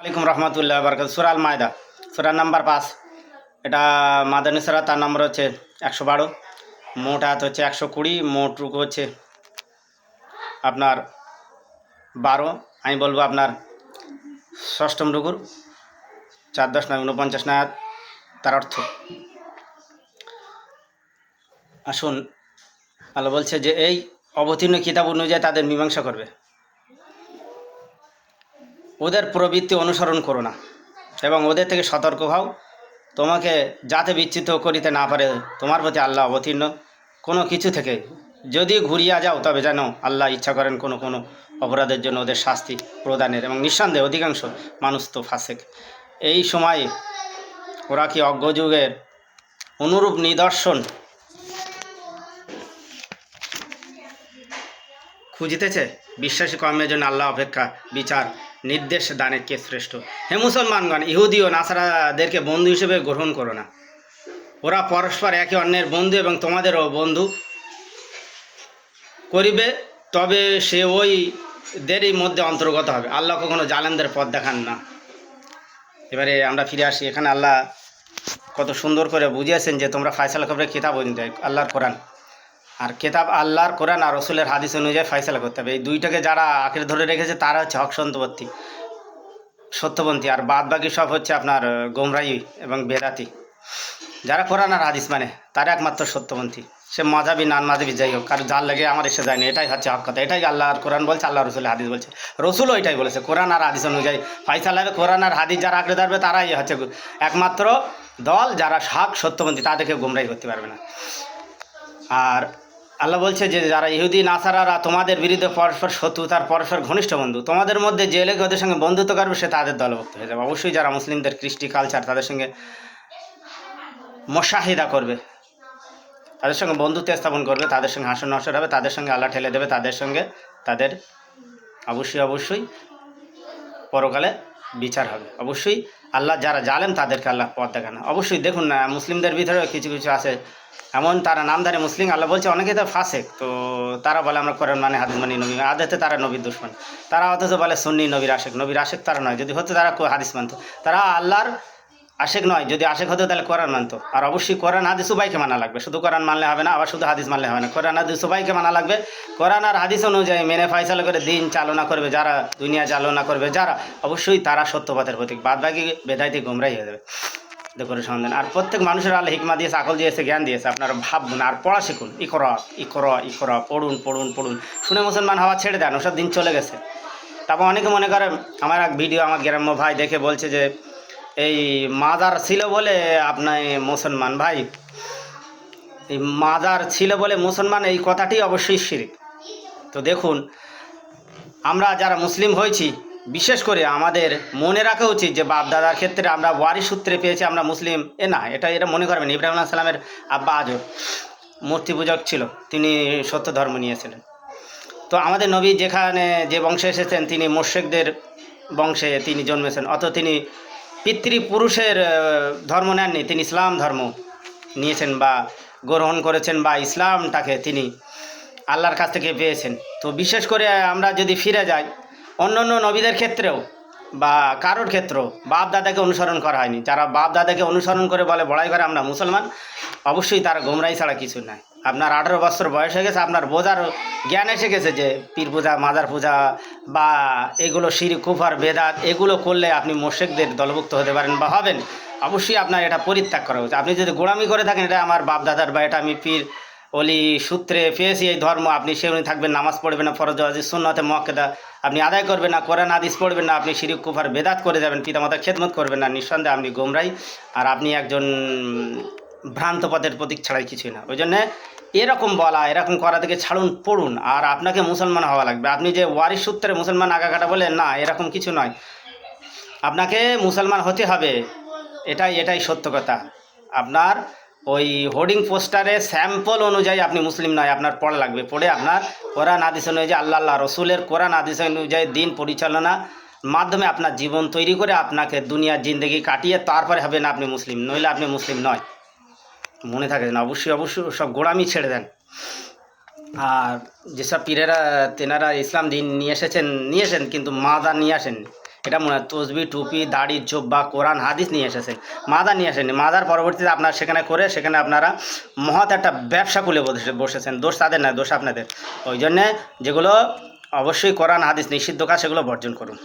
আলাইকুম রহমতুল্লাহ বরকাত সুরাল মায়দা সুরার নাম্বার পাঁচ। এটা মাদানী সুরা, তার নম্বর হচ্ছে একশো বারো। মোট হাত হচ্ছে একশো কুড়ি। মোট রুকু হচ্ছে আপনার বারো। আমি বলব আপনার ষষ্ঠম রুকুর চার দশ নয় উনপঞ্চাশ নয় তার অর্থ। আসুন, আল্লাহ বলছে যে এই অবতীর্ণ কিতাব অনুযায়ী তাদের মীমাংসা করবে। ওদের প্রবৃত্তি অনুসরণ করো না এবং ওদের থেকে সতর্ক হও। তোমাকে যাতে বিচ্যুত করিতে না পারে, তোমার প্রতি আল্লাহ অবতীর্ণ। কোনো কিছু থেকে যদি ঘুরিয়া যাও, তবে যেন আল্লাহ ইচ্ছা করেন কোনো কোনো অপরাধের জন্য ওদের শাস্তি প্রদানের এবং নিঃসন্দেহে অধিকাংশ মানুষ তো ফাঁসেক। এই সময়ে ওরা কি অজ্ঞযুগের অনুরূপ নিদর্শন খুঁজিতেছে? বিশ্বাসী কর্মের জন্য আল্লাহ অপেক্ষা বিচার নির্দেশ দানের কে শ্রেষ্ঠ? হে মুসলমানগণ ইহুদি ও নাসারাদেরকে বন্ধু হিসেবে গ্রহণ করো না। ওরা পরস্পর একে অন্যের বন্ধু এবং তোমাদেরও বন্ধু করিবে, তবে সে ওই দেরই মধ্যে অন্তর্গত হবে। আল্লাহ কখনো জালেমদের পথ দেখান না। এবারে আমরা ফিরে আসি। এখানে আল্লাহ কত সুন্দর করে বুঝিয়েছেন যে তোমরা ফায়সালা করবে কিতাব আল্লাহর কোরআন। আর কেতাব আল্লাহর কোরআন আর রসুলের হাদিস অনুযায়ী ফয়সালা করতে হবে। এই দুইটাকে যারা আঁকড়ে ধরে রেখেছে, তারা হচ্ছে হক সন্তবর্তী, সত্যপন্থী। আর বাদ বাকি সব হচ্ছে আপনার গোমরাই এবং বেদাতি। যারা কোরআন আর হাদিস মানে তারা একমাত্র সত্যপন্থী। সে মাঝাবি, নান মাঝাবি যাই হোক, কারও যার লাগে আমার এসে যায়নি এটাই হচ্ছে হক কথা। এটাই আল্লাহর কোরআন বলছে আল্লাহ রসুলের হাদিস বলছে। রসুলও এটাই বলেছে, কোরআন আর হাদিস অনুযায়ী ফাইসাল হবে। কোরআন আর হাদিস যারা আঁকড়ে ধরবে, তারাই হচ্ছে একমাত্র দল যারা হক সত্যপন্থী, তাদেরকে গোমরাই করতে পারবে না। আর আল্লাহ বলছে যে যারা ইহুদি, নাসারারা তোমাদের বিরুদ্ধে পরস্পর শত্রু, তার পরস্পর ঘনিষ্ঠ বন্ধু। তোমাদের মধ্যে যে লেগে ওদের সঙ্গে বন্ধুত্ব করবে, সে তাদের দলভুক্ত হয়ে যাবে। অবশ্যই যারা মুসলিমদের কৃষ্টি কালচার তাদের সঙ্গে মশাহিদা করবে, তাদের সঙ্গে বন্ধুত্ব স্থাপন করবে, তাদের সঙ্গে হাসন নসর হবে, তাদের সঙ্গে আল্লাহ ঠেলে দেবে, তাদের সঙ্গে তাদের অবশ্যই অবশ্যই পরকালে বিচার হবে। অবশ্যই আল্লাহ যারা জালেন তাদেরকে আল্লাহ পথ দেখান। অবশ্যই দেখুন না মুসলিমদের ভিতরেও কিছু কিছু আছে। এমন তারা নামধারী মুসলিম, আল্লাহ বলছে অনেকে তো ফাঁসেক, তো তারা বলে আমরা করেন মানে হাদিস মানি নবী, আদেতে তারা নবীর দুশ্মন। তারা অথচ বলে সুন্নি নবীর আশেক নবীর আশেক তারা নয়। যদি হতো তারা হাদিস মানত। তারা আল্লাহর আশেক নয়, যদি আশেক হতো তাহলে কোরআন মানতো। আর অবশ্যই কোরআন হাদিস উবাইকে মানা লাগবে। শুধু কোরআন মানলে হবে না, আবার শুধু হাদিস মানলে হবে না। কোরআন হাদিস উবাইকে মানা লাগবে। কোরআন আর হাদিস অনুযায়ী মেনে ফয়সালা করে দিন চালনা করবে যারা, দুনিয়া চালনা করবে যারা, অবশ্যই তারা সত্যপথের প্রতীক। বাদ বাকি বেদাইতে গোমরাই হয়ে যাবে। দেখুন সন্ধান। আর প্রত্যেক মানুষের আল্লাহ হিকমা দিয়েছে, আকল দিয়েছে, জ্ঞান দিয়েছে। আপনারা ভাবুন আর পড়া শিখুন। ই কর ই কর ই কর, পড়ুন পড়ুন পড়ুন। শুনে মুসলমান হওয়া ছেড়ে দেন, ওসব দিন চলে গেছে। তারপর অনেকে মনে করে আমার এক ভিডিও, আমার গ্রাম্য ভাই দেখে বলছে যে এই মাদার ছিল বলে আপনার মুসলমান ভাই। এই মাদার ছিল বলে মুসলমান এই কথাটি অবশ্যই শিরিক। তো দেখুন, আমরা যারা মুসলিম হয়েছি, বিশেষ করে আমাদের মনে রাখা উচিত যে বাপ দাদার ক্ষেত্রে আমরা ওয়ারি সূত্রে পেয়েছি আমরা মুসলিম। এ না, এটা এটা মনে করবেন, ইব্রাহিম সালামের আব্বা আজও মূর্তি পূজক ছিল, তিনি সত্য ধর্ম নিয়েছিলেন। তো আমাদের নবী যেখানে যে বংশে এসেছেন, তিনি মোর্শেকদের বংশে তিনি জন্মেছেন অত তিনি পিতৃপুরুষের ধর্ম নেননি। তিনি ইসলাম ধর্ম নিয়েছেন বা গ্রহণ করেছেন বা ইসলামটাকে তিনি আল্লাহর কাছ থেকে পেয়েছেন। তো বিশেষ করে আমরা যদি ফিরে যাই অন্য অন্য নবীদের ক্ষেত্রেও বা কারোর ক্ষেত্রেও বাপ দাদাকে অনুসরণ করা হয়নি। যারা বাপ দাদাকে অনুসরণ করে বলে বড়াই করে আমরা মুসলমান, অবশ্যই তারা গোমরাই ছাড়া কিছু নাই। আপনার আঠেরো বছর বয়স হয়ে গেছে, আপনার বোঝার জ্ঞান এসে গেছে যে পীর পূজা মাজার পূজা বা এগুলো শির কুফার, বেদাত, এগুলো করলে আপনি মোশেকদের দলভুক্ত হতে পারেন বা হবেন। অবশ্যই আপনার এটা পরিত্যাগ করা উচিত। আপনি যদি গোড়ামি করে থাকেন, এটা আমার বাপ দাদার বা এটা আমি পীর অলি সূত্রে পেয়েছি এই ধর্ম, আপনি সেমনি থাকবেন, নামাজ পড়বেন না, ফরজ আজিজ সুন্নতে মক্কেদা আপনি আদায় করবেন না, কোরআন আদিস পড়বেন না, আপনি শিরিক, কুফার, বেদাত করে যাবেন, পিতামাতার খেদমত করবেন না, নিঃসন্দেহে আপনি গোমরাই। আর আপনি একজন ভ্রান্ত পথের প্রতীক ছাড়াই কিছুই না। ওই জন্যে এরকম বলা, এরকম করা থেকে ছাড়ুন, পড়ুন। আর আপনাকে মুসলমান হওয়া লাগবে। আপনি যে ওয়ারিশ সূত্রে মুসলমান আগাঘাটা বলেন না, এরকম কিছু নয়। আপনাকে মুসলমান হতে হবে। এটাই এটাই সত্য কথা। আপনার ওই হোর্ডিং পোস্টারে স্যাম্পল অনুযায়ী আপনি মুসলিম নয়, আপনার পড়া লাগবে। পড়ে আপনার কোরআন আদিস অনুযায়ী আল্লাহ আল্লাহ, রসুলের কোরআন আদিস অনুযায়ী দিন পরিচালনা মাধ্যমে আপনার জীবন তৈরি করে আপনাকে দুনিয়ার জিন্দগি কাটিয়ে তারপরে হবেন আপনি মুসলিম। নইলে আপনি মুসলিম নয়। মনে থাকে না, অবশ্যই অবশ্যই সব গোড়ামি ছেড়ে দেন। আর যেসব পীরেরা, তেনারা ইসলাম দিন নিয়ে এসেছেন, নিয়ে এসেন কিন্তু মাদার নিয়ে আসেন এটা মনে হয় তসবি টুপি, দাড়ি, জোব্বা, কোরআন, হাদিস নিয়ে এসেছেন মাদার নিয়ে আসেননি। মাদার পরবর্তীতে আপনার সেখানে করে, সেখানে আপনারা মহৎ একটা ব্যবসা খুলে বসে বসেছেন। দোষ তাদের না দোষ আপনাদের। ওই জন্যে যেগুলো অবশ্যই কোরআন, হাদিস নিষিদ্ধ কাজ, সেগুলো বর্জন করুন।